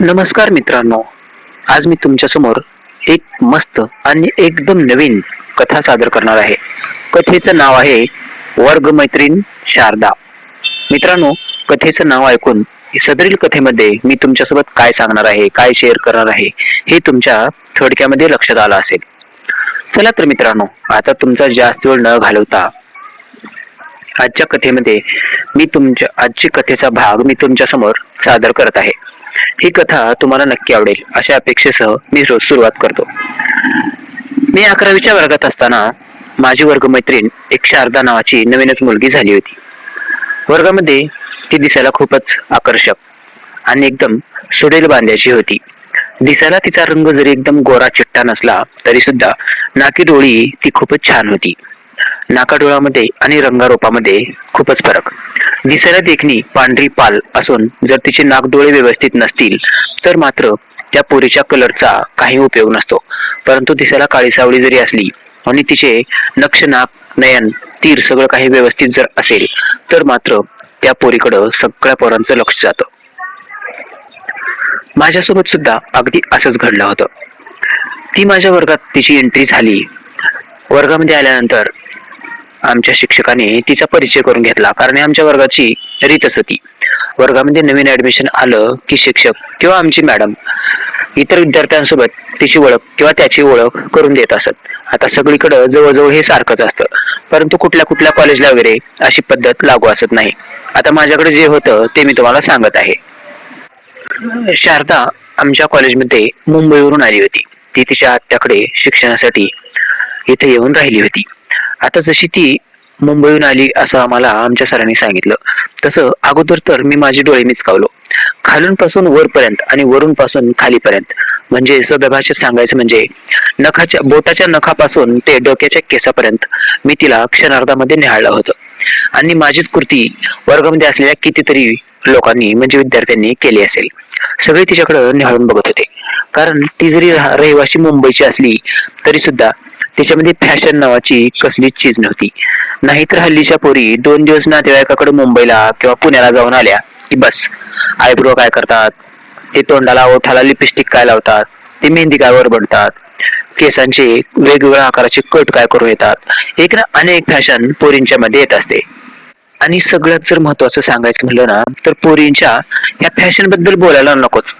नमस्कार मित्रांनो आज मी तुमच्यासमोर एक मस्त आणि एकदम नवीन कथा सादर करणार आहे. कथेचं नाव आहे वर्ग मैत्रीण शारदा. मित्रांनो कथेचं नाव ऐकून सदरील कथेमध्ये मी तुमच्यासोबत काय सांगणार आहे काय शेअर करणार आहे हे तुमच्या थोडक्यामध्ये लक्षात आलं असेल. चला तर मित्रांनो आता तुमचा जास्त वेळ न घालवता आजच्या कथेमध्ये मी तुमच्या आजची कथेचा भाग मी तुमच्यासमोर सादर करत आहे. ही कथा तुम्हाला नक्की आवडेल अशा अपेक्षेसह मी रोज सुरुवात करतो. मी अकरावीच्या वर्गात असताना माझी वर्गमैत्रीण एक शारदा नावाची नवीनच मुलगी झाली होती. वर्गामध्ये ती दिसायला खूपच आकर्षक आणि एकदम सुडेल बांध्याची होती. दिसायला तिचा रंग जरी एकदम गोरा चिट्टा नसला तरी सुद्धा नाकी डोळी ती खूपच छान होती. नाकाडोळामध्ये आणि रंगारोपामध्ये खूपच फरक. दिसायला देखणी पांढरी पाल असून जर तिचे नाकडोळे व्यवस्थित नसतील तर मात्र त्या पोरीच्या कलरचा काही उपयोग नसतो. परंतु दिसायला काळी सावळी जरी असली आणि तिचे नक्ष नाक नयन तीर सगळं काही व्यवस्थित जर असेल तर मात्र त्या पोरीकडं सगळ्या पोरांचं लक्ष जातं. माझ्यासोबत सुद्धा अगदी असंच घडलं होतं. ती माझ्या वर्गात तिची एंट्री झाली. वर्गामध्ये आल्यानंतर आमच्या शिक्षकाने तिचा परिचय करून घेतला. कारण आमच्या वर्गाची रीतच होती वर्गामध्ये नवीन ऍडमिशन आलं की शिक्षक किंवा आमची मॅडम इतर विद्यार्थ्यांसोबत तिची ओळख किंवा त्याची ओळख करून देत असत. आता सगळीकडे जवळजवळ हे सारखंच असतं. परंतु कुठल्या कुठल्या कॉलेजला वगैरे अशी पद्धत लागू असत नाही. आता माझ्याकडे जे होतं ते मी तुम्हाला सांगत आहे. शारदा आमच्या कॉलेजमध्ये मुंबईवरून आली होती. ती तिच्या आत्याकडे शिक्षणासाठी इथे येऊन राहिली होती. आता जशी ती मुंबईहून आली असं आम्हाला आमच्या सरांनी सांगितलं. तसं अगोदर तर मी माझे डोळे मिचकावलो. खालून पासून वरपर्यंत आणि वरून पासून खालीपर्यंत. म्हणजे सभ्य भाषेत सांगायचं म्हणजे नखाच्या बोटाच्या नखापासून ते डोक्याच्या केसापर्यंत मी तिला क्षणार्धामध्ये निहाळलं होतं. आणि माझीच कृती वर्गामध्ये असलेल्या कितीतरी लोकांनी म्हणजे विद्यार्थ्यांनी केली असेल. सगळे तिच्याकडे निहाळून बघत होते. कारण ती जरी रहिवाशी मुंबईची असली तरी सुद्धा तिच्यामध्ये फॅशन नावाची कसलीच चीज नव्हती. नाहीतर हल्लीच्या पोरी दोन दिवस नातेवाईकाकडे मुंबईला किंवा पुण्याला जाऊन आल्या की बस. आयब्रो काय करतात? ते तोंडाला ओठाला लिपस्टिक काय लावतात? ते मेहंदी काय वर बनतात. केसांचे वेगवेगळ्या आकाराचे कट काय करून येतात? एक ना अनेक फॅशन पोरींच्या मध्ये येत असते. आणि सगळ्यात जर महत्वाचं सांगायचं म्हणलं ना तर पोरींच्या ह्या फॅशनबद्दल बोलायला नकोच.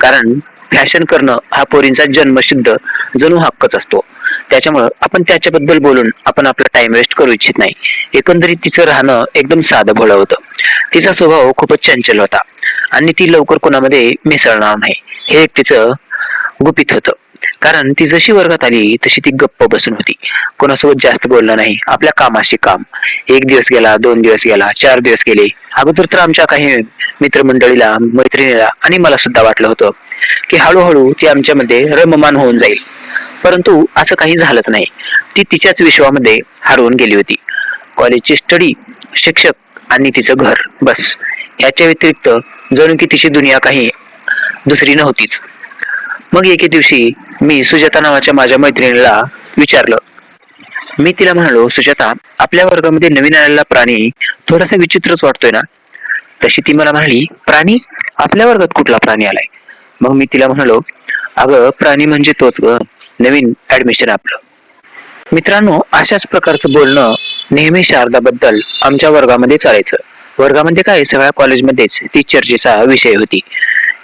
कारण फॅशन करणं हा पोरींचा जन्मसिद्ध जणू हक्कच असतो. त्याच्यामुळं आपण त्याच्याबद्दल बोलून आपण आपला टाइम वेस्ट करू इच्छित नाही. एकंदरीत तिचं राहणं एकदम साधं भोळं होतं. तिचा स्वभाव खूपच चंचल होता. आणि ती लवकर कोणामध्ये मिसळणार नाही. हे एक तिचं गुपित होतं. कारण ती जशी वर्गात आली तशी ती गप्प बसून होती. कोणासोबत जास्त बोलणं नाही. आपल्या कामाशी काम. एक दिवस गेला दोन दिवस गेला चार दिवस गेले. अगोदर तर आमच्या काही मित्रमंडळीला मैत्रिणीला आणि मला सुद्धा वाटलं होतं की हळूहळू ती आमच्यामध्ये रममान होऊन जाईल. परंतु असं काही झालंच नाही. ती तिच्याच विश्वामध्ये हरवून गेली होती. कॉलेजची स्टडी शिक्षक आणि तिचं घर बस. याच्या व्यतिरिक्त जणू की तिची दुनिया काही दुसरी नव्हतीच. मग एके दिवशी मी सुजाता नावाच्या माझ्या मैत्रिणीला विचारलं. मी तिला म्हणालो सुजाता आपल्या वर्गामध्ये नवीन आलेला प्राणी थोडासा विचित्रच वाटतोय ना? तशी ती मला म्हणाली प्राणी? आपल्या वर्गात कुठला प्राणी आलाय? मग मी तिला म्हणालो अगं प्राणी म्हणजे तोच ग. नवीन ऍडमिशन आपलं. मित्रांनो अशाच प्रकारचं बोलणं नेहमी शारदाबद्दल आमच्या वर्गामध्ये चालायचं. वर्गामध्ये काय सगळ्या कॉलेजमध्येच ती चर्चेचा विषय होती.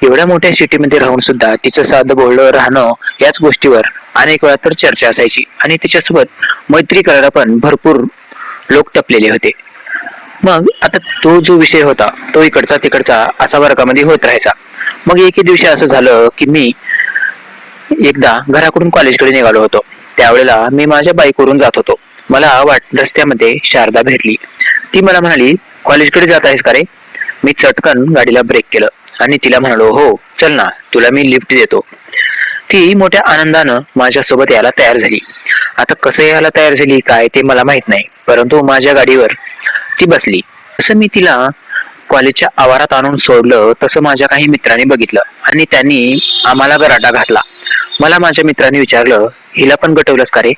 एवढ्या मोठ्या सिटीमध्ये राहून सुद्धा तिचं साधं बोलणं राहणं याच गोष्टीवर अनेक वेळा तर चर्चा असायची. आणि तिच्यासोबत मैत्री करायला पण भरपूर लोक टपलेले होते. मग आता तो जो विषय होता तो इकडचा तिकडचा असा वर्गामध्ये होत राहायचा. मग एके दिवशी असं झालं की मी एकदा घराकडून कॉलेजकडे निघालो होतो. त्यावेळेला मी माझ्या बाईकवरून जात होतो. मला वाट रस्त्यामध्ये शारदा भेटली. ती मला म्हणाली कॉलेजकडे जात आहेस का रे? मी चटकन गाडीला ब्रेक केलं आणि तिला म्हणालो हो चल ना तुला मी लिफ्ट देतो. ती मोठ्या आनंदानं माझ्यासोबत यायला तयार झाली. आता कसं यायला तयार झाली काय ते मला माहीत नाही परंतु माझ्या गाडीवर ती बसली. असं मी तिला कॉलेजच्या आवारात आणून सोडलं तसं माझ्या काही मित्रांनी बघितलं आणि त्यांनी आम्हाला गराटा घातला. मला माझ्या मित्राने विचारलं हिला पण गटवलंस का रे?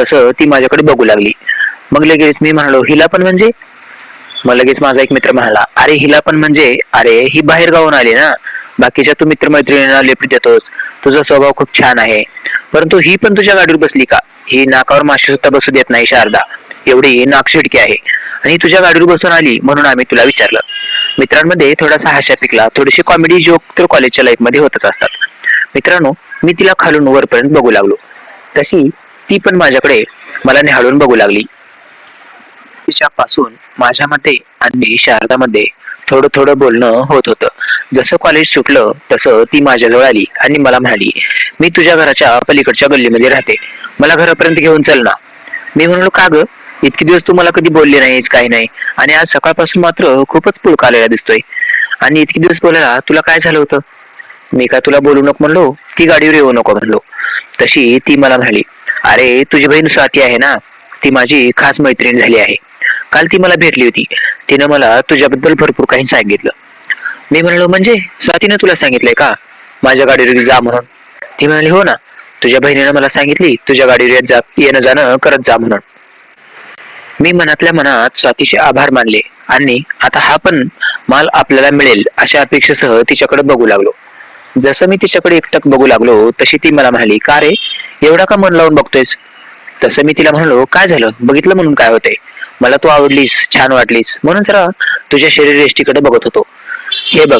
तसं ती माझ्याकडे बघू लागली. मग लगेच मी म्हणालो हिला पण म्हणजे? मग लगेच माझा एक मित्र म्हणाला अरे हिला पण म्हणजे? अरे ही बाहेर गावून आली ना. बाकीच्या तू मित्रमैत्रिणींना लिफ्ट देतोस. तुझा स्वभाव खूप छान आहे. परंतु ही पण तुझ्या गाडीवर बसली का? ही नाकावर माशी सुद्धा बसू देत नाही शारदा. एवढी नाकशिडकी आहे. आणि तुझ्या गाडीवर बसून आली म्हणून आम्ही तुला विचारलं. मित्रांमध्ये थोडासा हाशा पिकला. थोडीशी कॉमेडी जोक तर कॉलेजच्या लाईफमध्ये होतच असतात. मित्रांनो मी तिला खालून वरपर्यंत बघू लागलो. तशी ती पण माझ्याकडे मला निहाळून बघू लागली. तिच्यापासून माझ्यामध्ये आणि शारदामध्ये थोडं थोडं बोलणं होत होतं. जसं कॉलेज सुटलं तसं ती माझ्याजवळ आली आणि मला म्हणाली मी तुझ्या घराच्या पलीकडच्या गल्लीमध्ये राहते. मला घरापर्यंत घेऊन चल ना. मी म्हणलो का ग? इतके दिवस तू मला कधी बोलले नाहीस काही नाही. आणि आज सकाळपासून मात्र खूपच पुळका आलेला दिसतोय. आणि इतके दिवस बोलायला तुला काय झालं होतं? मी काय तुला बोलू नको म्हणलो? ती गाडीवर येऊ नको म्हणलो. तशी ती मला म्हणाली अरे तुझी बहीण स्वाती आहे ना? ती माझी खास मैत्रीण झाली आहे. काल ती मला भेटली होती. तिनं मला तुझ्याबद्दल भरपूर काही सांगितलं. मी म्हणलो म्हणजे? स्वातीनं तुला सांगितलंय का? माझ्या गाडीवर जा म्हणून. ती म्हणाली हो ना. तुझ्या बहिणीनं मला सांगितली तुझ्या गाडीवर येत जा येणं जाणं करत जा म्हणून. मी मनातल्या मनात स्वातीचे आभार मानले आणि आता हा पण माल आपल्याला मिळेल अशा अपेक्षेसह तिच्याकडे बघू लागलो. जसं मी तिच्याकडे एकटक बघू लागलो तशी ती मला म्हणाली का रे? एवढा का मन लावून बघतोयस? तसं मी तिला म्हणलो काय झालं? बघितलं म्हणून काय होतंय? मला तू आवडलीस छान वाटलीस. म्हणून जरा तुझ्या शरीर एष्टीकडे बघत होतो. हे बघ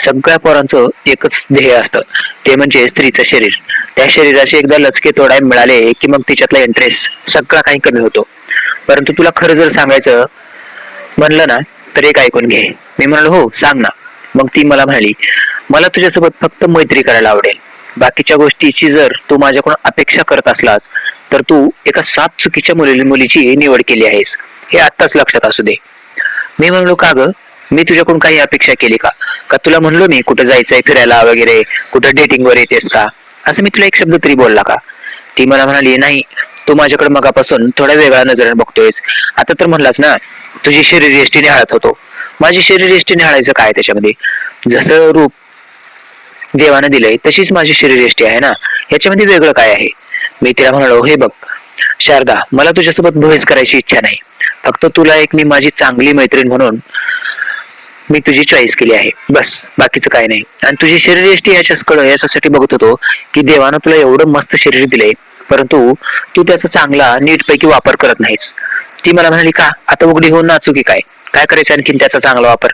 सगळ्या पोरांचं एकच ध्येय असतं. ते म्हणजे स्त्रीचं शरीर. त्या शरीराचे एकदा लचके तोडाय मिळाले की मग तिच्यातला इंटरेस्ट सगळा काही कमी होतो. परंतु तुला खरं जर सांगायचं म्हणलं ना तर एक ऐकून घे. मी म्हणालो हो सांग ना. मग ती मला म्हणाली मला तुझ्यासोबत फक्त मैत्री करायला आवडेल. बाकीच्या गोष्टीची जर तू माझ्याकडून अपेक्षा करत असलास तर तू एका सात चुकीच्या मुली मुलीची निवड केली आहेस. हे आत्ताच लक्षात असू दे. मी म्हणलो का ग? मी तुझ्याकडून काही अपेक्षा केली का? का तुला म्हणलो मी कुठं जायचंय फिरायला वगैरे? कुठं डेटिंगवर येतेस का? असं मी तुला एक शब्द तरी बोलला का? ती मला म्हणाली नाही तू माझ्याकडे मगापासून थोड्या वेगळ्या नजरेने बघतोयस. आता तर म्हणलास ना तुझी शरीर एष्टी निहाळत होतो. माझी शरीर एष्टी निहाळायचं काय त्याच्यामध्ये? जसं रूप देवानं दिलंय तशीच माझी शरीरयष्टी आहे ना? याच्यामध्ये वेगळं काय आहे? मी तिला म्हणालो हे बघ शारदा मला तुझ्यासोबत बहस करायची इच्छा नाही. फक्त तुला एक मी माझी चांगली मैत्रीण म्हणून मी तुझी चॉईस केली आहे. बस बाकीचं काय नाही. आणि तुझी शरीरयष्टी याच्याकडं याच्यासाठी बघत होतो की देवानं तुला एवढं मस्त शरीर दिलंय परंतु तू त्याचा चांगला नीटपैकी वापर करत नाहीस. ती मला म्हणाली का? आता उघडी होऊन नाचू की काय? काय करायचं आणखीन त्याचा चांगला वापर?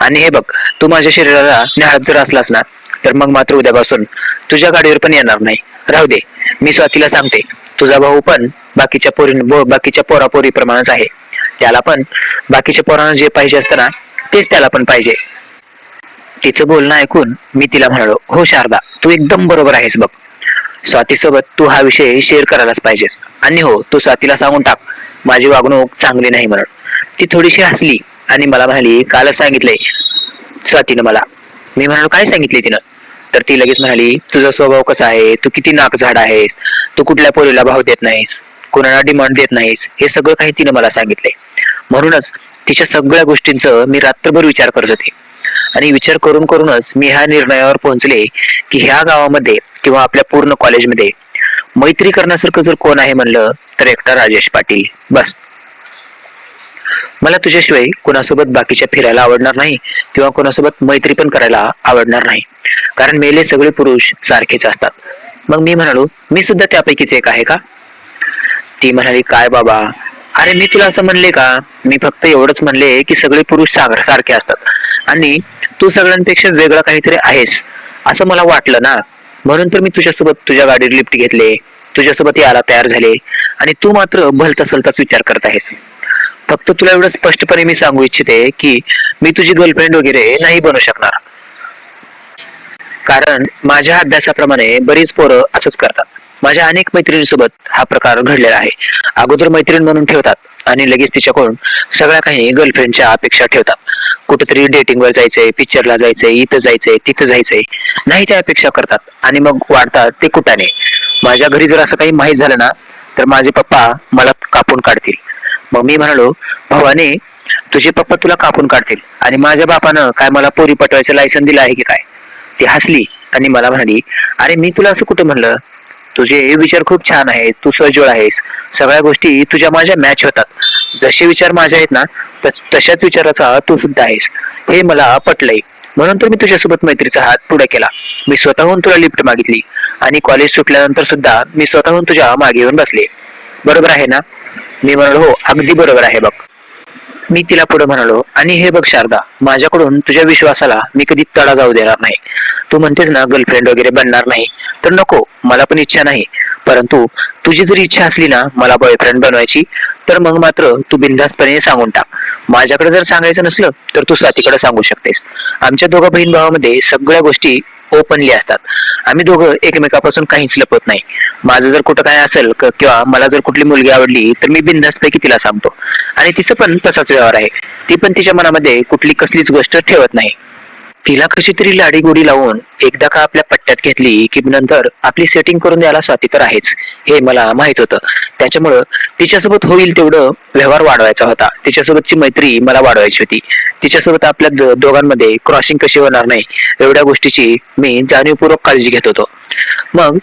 आणि हे बघ तू माझ्या शरीराला निहाळत जर असलास ना तर मग मात्र उद्यापासून तुझ्या गाडीवर पण येणार नाही. राहू दे मी स्वातीला सांगते. तुझा भाऊ पण बाकीच्या पोरी बाकीच्या पोरापोरी प्रमाणच आहे. त्याला पण बाकीच्या पोरांना जे पाहिजे असतं ना तेच त्याला पण पाहिजे. तिचं बोलणं ऐकून मी तिला म्हणालो हो शारदा तू एकदम बरोबर आहेस बघ. स्वातीसोबत तू हा विषय शेअर करायलाच पाहिजेस. आणि हो तू स्वातीला सांगून टाक माझी वागणूक चांगली नाही म्हणून. ती थोडीशी हसली आणि मला म्हणाली कालच सांगितलंय स्वातीनं मला. मी म्हणालो काय सांगितले तिनं? तर ती लगेच म्हणाली तुझा स्वभाव कसा आहे? तू किती नाक झाड आहेस? तू कुठल्या पोरीला भाव देत नाहीस? कोणाला डिमांड देत नाहीस? हे सगळं काही तिनं मला सांगितलंय. म्हणूनच तिच्या सगळ्या गोष्टींचं मी रात्रभर विचार करत होते. आणि विचार करून करूनच मी ह्या निर्णयावर पोहोचले की ह्या गावामध्ये किंवा आपल्या पूर्ण कॉलेजमध्ये मैत्री करण्यासारखं जर कोण आहे म्हणलं तर एकटा राजेश पाटील. बस. मला तुझ्याशिवाय कोणासोबत बाकीच्या फिरायला आवडणार नाही किंवा कोणासोबत मैत्री पण करायला आवडणार नाही. कारण मेले सगळे पुरुष सारखेच असतात. मग मी म्हणालो मी सुद्धा त्यापैकीच एक आहे का? ती म्हणाली काय बाबा? अरे मी तुला असं म्हणले का? मी फक्त एवढंच म्हणले की सगळे पुरुष सागर सारखे असतात. आणि तू सगळ्यांपेक्षा वेगळं काहीतरी आहेस असं मला वाटलं ना? म्हणून तर मी तुझ्यासोबत तुझ्या गाडीवर लिफ्ट घेतले तुझ्यासोबत यायला तयार झाले आणि तू मात्र भलता सलताच विचार करत आहेस. फक्त तुला एवढं स्पष्टपणे मी सांगू इच्छिते की मी तुझी गर्लफ्रेंड वगैरे नाही बनू शकणार. कारण माझ्या अभ्यासाप्रमाणे बरीच पोरं असंच करतात. माझ्या अनेक मैत्रिणींसोबत हा प्रकार घडलेला आहे. अगोदर मैत्रीण म्हणून ठेवतात आणि लगेच तिच्याकडून सगळ्या काही गर्लफ्रेंडच्या अपेक्षा ठेवतात. कुठेतरी डेटिंगवर जायचंय पिक्चरला जायचंय इथं जायचंय तिथं जायचंय. नाही त्या अपेक्षा करतात. आणि मग वाढतात ते कुठाने माझ्या घरी जर असं काही माहीत झालं ना तर माझे पप्पा मला कापून काढतील. मग मी म्हणालो भावाने तुझे पप्पा तुला कापून काढतील आणि माझ्या बापानं काय मला पोरी पटवायचं लायसन दिलं आहे की काय? ती हसली आणि मला म्हणाली अरे मी तुला असं कुठं म्हणलं? तुझे विचार खूप छान आहेत तू सजोळ आहेस. सगळ्या गोष्टी तुझ्या माझ्या मॅच होतात. जसे विचार माझे आहेत ना तशाच विचाराचा तू सुद्धा आहेस. हे मला पटलंय. म्हणून तर मी तुझ्यासोबत मैत्रीचा हात पुढे केला. मी स्वतःहून तुला लिफ्ट मागितली आणि कॉलेज सुटल्यानंतर सुद्धा मी स्वतःहून तुझ्या मागे येऊन बसले. बरोबर आहे ना? मी म्हणालो हो अगदी बरोबर आहे बघ. मी तिला पुढे म्हणालो आणि हे बघ शारदा माझ्याकडून तुझ्या विश्वासाला मी कधी तडा जाऊ देणार नाही. तू म्हणतेस ना गर्लफ्रेंड वगैरे बनणार नाही तर नको मला पण इच्छा नाही. परंतु तुझी जर इच्छा असली ना मला बॉयफ्रेंड बनवायची तर मग मात्र तू बिनधास्तपणे सांगून टाक. माझ्याकडे जर सांगायचं नसलं तर तू स्वातीकडे सांगू शकतेस. आमच्या दोघं बहीण भावामध्ये सगळ्या गोष्टी ओपनली असतात. आम्ही दोघं एकमेकापासून काहीच लपत नाही. माझं जर कुठं काय असेल किंवा मला जर कुठली मुलगी आवडली तर मी बिनधास्तपैकी तिला सांगतो. आणि तिचं पण तसाच व्यवहार आहे. ती पण तिच्या मनामध्ये कुठली कसलीच गोष्ट ठेवत नाही. तिला कशी तरी लाडीगोडी लावून एकदा का आपल्या पट्ट्यात घेतली की नंतर आपली सेटिंग करून द्यायला स्वाती तर आहेच हे मला माहीत होतं. त्याच्यामुळं तिच्यासोबत होईल तेवढं व्यवहार वाढवायचा होता. तिच्यासोबतची मैत्री मला वाढवायची होती. तिच्यासोबत आपल्या दोघांमध्ये क्रॉसिंग कशी होणार नाही एवढ्या गोष्टीची मी जाणीवपूर्वक काळजी घेत होतो. मग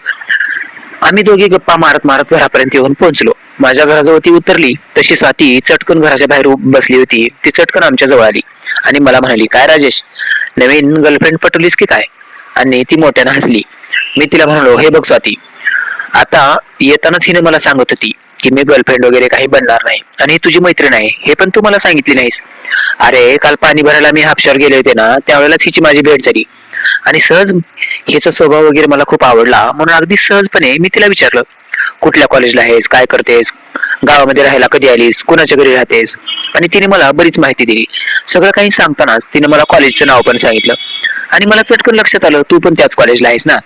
आम्ही दोघी गप्पा मारत मारत घरापर्यंत येऊन पोहोचलो. माझ्या घराजवळ ती उतरली तशी स्वाती चटकन घराच्या बाहेर बसली होती. ती चटकन आमच्या जवळ आली आणि मला म्हणाली काय राजेश नवीन गर्लफ्रेंड पटवलीस की काय? आणि ती मोठ्यानं हसली. मी तिला म्हणालो हे बघ स्वाती आता येतानाच हिने मला सांगत होती की मी गर्लफ्रेंड वगैरे काही बनणार नाही आणि तुझी मैत्रीण आहे हे पण तू मला सांगितली नाहीस. अरे काल पाणी भरायला मी हापशावर गेले होते ना त्यावेळेलाच हिची माझी भेट झाली. आणि सहज हिचा स्वभाव वगैरे मला खूप आवडला. म्हणून अगदी सहजपणे मी तिला विचारलं कुठल्या कॉलेजला आहेस? काय करतेस? गावामध्ये राहायला कधी आलीस? कुणाच्या घरी राहतेस? आणि तिने मला बरीच माहिती दिली. सगळं काही सांगतानाच तिने मला कॉलेजचं नाव पण सांगितलं. आणि मला चटकन लक्षात आलं तू पण त्याच कॉलेजला आहेस ना?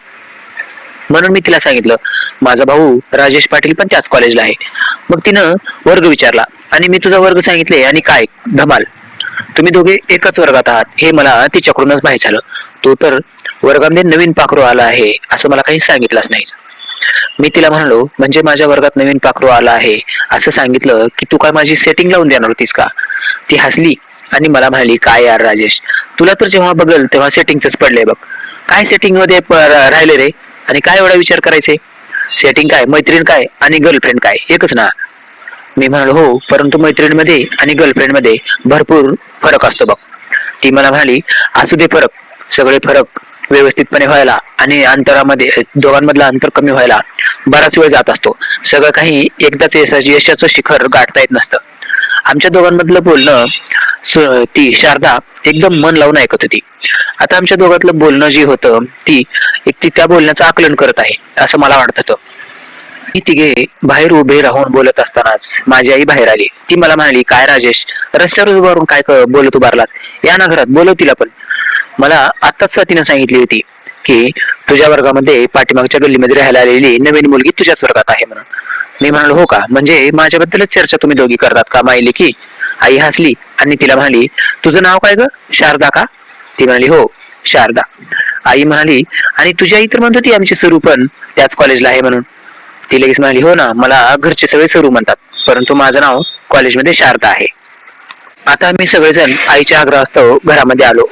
म्हणून मी तिला सांगितलं माझा भाऊ राजेश पाटील पण त्याच कॉलेजला आहे. मग तिनं वर्ग विचारला आणि मी तुझा वर्ग सांगितले आणि काय? धमाल. तुम्ही दोघे एकच वर्गात आहात. हे मला तिच्याकडूनच माहीत झालं. तो तर वर्गामध्ये नवीन पाखरू आला आहे असं मला काही सांगितलंच नाही मी तिला म्हणालो म्हणजे माझ्या वर्गात नवीन पाखरू आला आहे असं सांगितलं की तू काय माझी सेटिंग लावून देणार होतीस का? ती हसली आणि मला म्हणाली काय यार राजेश तुला तर जेव्हा बघल तेव्हा सेटिंगच पडलंय बघ. काय सेटिंगमध्ये राहिले रे? आणि काय एवढा विचार करायचे? सेटिंग काय? मैत्रीण काय? आणि गर्लफ्रेंड काय? एकच ना? मी म्हणालो हो परंतु मैत्रीणमध्ये आणि गर्लफ्रेंडमध्ये भरपूर फरक असतो बघ. ती मला म्हणाली असू दे फरक सगळे फरक व्यवस्थितपणे व्हायला आणि अंतरामध्ये दोघांमधला अंतर कमी व्हायला बराच वेळ जात असतो. सगळं काही एकदाच यशाचं शिखर गाठता येत नसतं. आमच्या दोघांमधलं बोलणं ती शारदा एकदम मन लावून ऐकत होती. आता आमच्या दोघातलं बोलणं जी होतं ती एक ती त्या बोलण्याचं आकलन करत आहे असं मला वाटत होतं. मी तिघे बाहेर उभे राहून बोलत असतानाच माझी आई बाहेर आली. ती मला म्हणाली काय राजेश रस्त्यावर उभारून काय बोलत उभारलास? या ना घरात बोलव तिला पण. मला आत्ताच स्वातीनं सांगितली होती की तुझ्या वर्गामध्ये पाठीमागच्या गल्लीमध्ये राहायला आलेली नवीन मुलगी तुझ्याच वर्गात आहे म्हणून. मी म्हणालो हो का? म्हणजे माझ्याबद्दलच चर्चा तुम्ही दोघी करतात का? माहिली की आई हसली आणि तिला म्हणाली तुझं नाव काय ग? शारदा का? ती म्हणाली हो शारदा. आई म्हणाली आणि तुझी आई तर म्हणत होती आमची सरू पण त्याच कॉलेजला आहे म्हणून. ती लगेच म्हणाली हो ना मला घरचे सगळे सरू म्हणतात परंतु माझं नाव कॉलेजमध्ये शारदा आहे. आता आम्ही सगळेजण आईच्या आग्रहास्तव घरामध्ये आलो.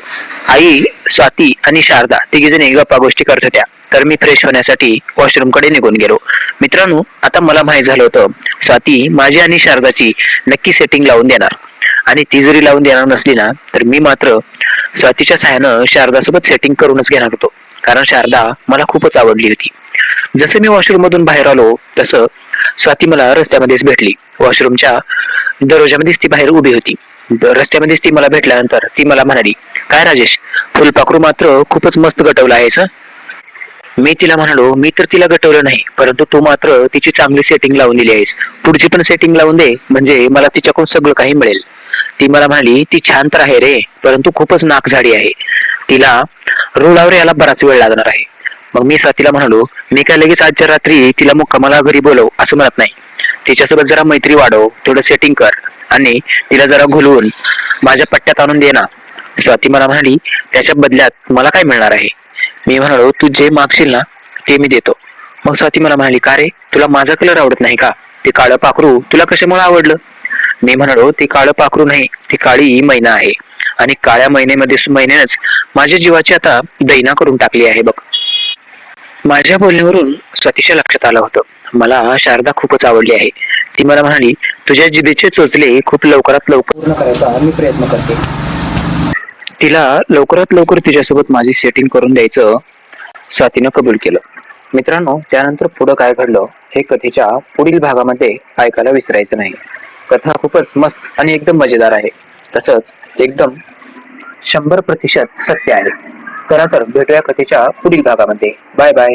आई स्वाती आणि शारदा तिघीजणी गप्पा गोष्टी करत होत्या. तर मी फ्रेश होण्यासाठी वॉशरूमकडे निघून गेलो. मित्रांनो आता मला माहीत झालं होतं स्वाती माझी आणि शारदाची नक्की सेटिंग लावून देणार. आणि ती जरी लावून देणार नसली ना तर मी मात्र स्वातीच्या सहाय्यानं शारदासोबत सेटिंग करूनच घेणार होतो. कारण शारदा मला खूपच आवडली होती. जसं मी वॉशरूम मधून बाहेर आलो तसं स्वाती मला रस्त्यामध्येच भेटली. वॉशरूमच्या दरवाजामध्येच ती बाहेर उभी होती. रस्त्यामध्येच ती मला भेटल्यानंतर ती मला म्हणाली काय राजेश फुलपाखरू मात्र खूपच मस्त गटवलं आहेस सर मी तिला म्हणालो मी तर तिला गटवलं नाही परंतु तू मात्र तिची चांगली सेटिंग लावून दिली आहेस. पुढची पण सेटिंग लावून दे म्हणजे मला तिच्याकडून सगळं काही मिळेल. ती मला म्हणाली ती छान तर आहे रे परंतु खूपच नाक झाडी आहे. तिला रुळावर यायला बराच वेळ लागणार आहे. मग मी तिला म्हणालो मी काय लगेच आजच्या रात्री तिला मुक्कामाला घरी बोलव असं म्हणत नाही. तिच्यासोबत जरा मैत्री वाढव थोडं सेटिंग कर आणि तिला जरा घुलवून माझ्या पट्ट्यात आणून दे ना. स्वाती मला म्हणाली त्याच्या बदल्यात मला काय मिळणार आहे? मी म्हणालो तू जे मागशील ना ते मी देतो. मग स्वाती मला म्हणाली का रे तुला माझा कलर आवडत नाही का? ते काळं पाखरू तुला कशामुळे आवडलं? मी म्हणालो ते काळं पाखरू नाही ती काळी मैना आहे आणि काळ्या महिन्यामध्ये महिन्यानेच माझ्या जीवाची आता दैना करून टाकली आहे बघ. माझ्या बोलण्यावरून स्वातीच्या लक्षात आलं होतं. मला शारदा खूपच आवडली आहे. ती मला म्हणाली तुझ्या जिभेचे चोचले खूप लवकरात लवकर पूर्ण करायचा मी प्रयत्न करते. तिला लवकरात लवकर तिच्यासोबत माझी सेटिंग करून द्यायचं स्वातीनं कबूल केलं. मित्रांनो त्यानंतर पुढं काय घडलं हे कथेच्या पुढील भागामध्ये ऐकायला विसरायचं नाही. कथा खूपच मस्त आणि एकदम मजेदार आहे. तसंच एकदम शंभर प्रतिशत सत्य आहे. चला तर भेटूया कथेच्या पुढील भागामध्ये. Bye bye.